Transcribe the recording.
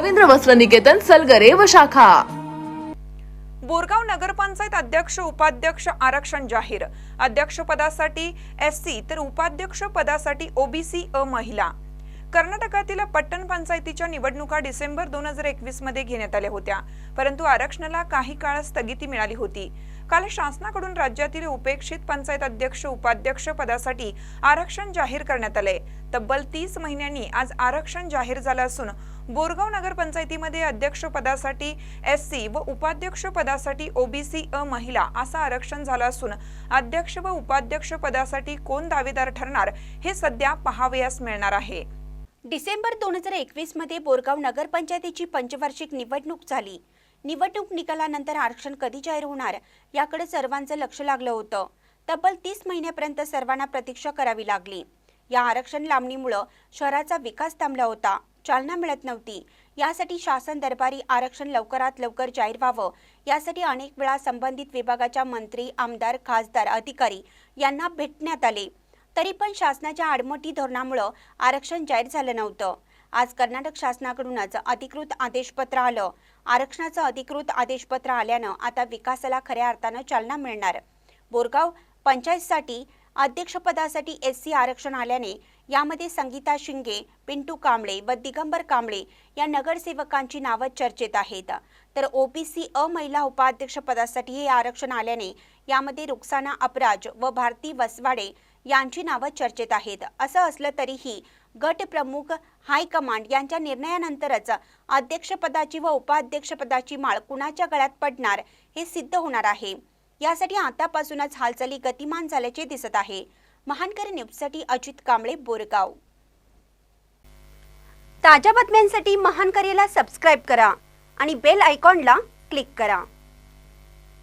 रवींद्र वस्त्र निकेतन सलगरे व शाखा. बोरगाव नगरपंचायत अध्यक्ष उपाध्यक्ष आरक्षण जाहीर. अध्यक्षपदासाठी एस सी तर उपाध्यक्ष पदासाठी ओबीसी अ महिला. कर्नाटकातील पट्टण पंचायतीच्या निवडणुका डिसेंबर दोन हजार एकवीसमध्ये घेण्यात आल्या होत्या. परंतु आरक्षणाला काही काळ स्थगिती मिळाली होती. काल शासनाकडून राज्यातील उपेक्षित पंचायत अध्यक्ष उपाध्यक्ष पदासाठी आरक्षण जाहीर करण्यात आले. तब्बल तीस महिन्यांनी आज आरक्षण जाहीर झालं असून बोरगाव नगरपंचायतीमध्ये अध्यक्ष पदासाठी एस सी व उपाध्यक्ष पदासाठी ओबीसी अ महिला असं आरक्षण झालं असून अध्यक्ष व उपाध्यक्ष पदासाठी कोण दावेदार ठरणार हे सध्या पहावयास मिळणार आहे. डिसेंबर दोन हजार एकवीसमध्ये बोरगाव नगरपंचायतीची पंचवार्षिक निवडणूक झाली. निवडणूक निकालानंतर आरक्षण कधी जाहीर होणार याकडे सर्वांचं लक्ष लागलं होतं. तब्बल तीस महिन्यापर्यंत सर्वांना प्रतीक्षा करावी लागली. या आरक्षण लांबणीमुळं शहराचा विकास थांबला होता. चालना मिळत नव्हती. यासाठी शासन दरबारी आरक्षण लवकरात लवकर जाहीर व्हावं यासाठी अनेक वेळा संबंधित विभागाच्या मंत्री आमदार खासदार अधिकारी यांना भेटण्यात आले. तरी पण शासनाच्या आडमोठी धोरणामुळं आरक्षण जाहीर झालं नव्हतं. आज कर्नाटक शासनाकडूनच अधिकृत आदेशपत्र आलं. आरक्षणाचं अधिकृत आदेशपत्र आल्यानं आता विकासाला खऱ्या अर्थानं चालना मिळणार. बोरगाव पंचायतसाठी अध्यक्षपदासाठी एस सी आरक्षण आल्याने यामध्ये संगीता शिंगे पिंटू कांबळे व दिगंबर कांबळे या नगरसेवकांची नावं चर्चेत आहेत. तर ओबीसी अ महिला उपाध्यक्षपदासाठी हे आरक्षण आल्याने यामध्ये रुक्साना अपराज व भारती वसवाडे यांची नावं चर्चेत आहेत. असं असलं तरीही गट प्रमुख हायकमांड यांच्या निर्णयानंतरच अध्यक्षपदाची व उपाध्यक्षपदाची माळ कुणाच्या गळ्यात पडणार हे सिद्ध होणार आहे. यासाठी आतापासूनच हालचाली गतिमान झाल्याचे दिसत आहे. महानकरी न्यूजसाठी अजित कांबळे बोरगाव. ताज्या बातम्यांसाठी महानकरेला सबस्क्राईब करा आणि बेल आयकॉनला क्लिक करा.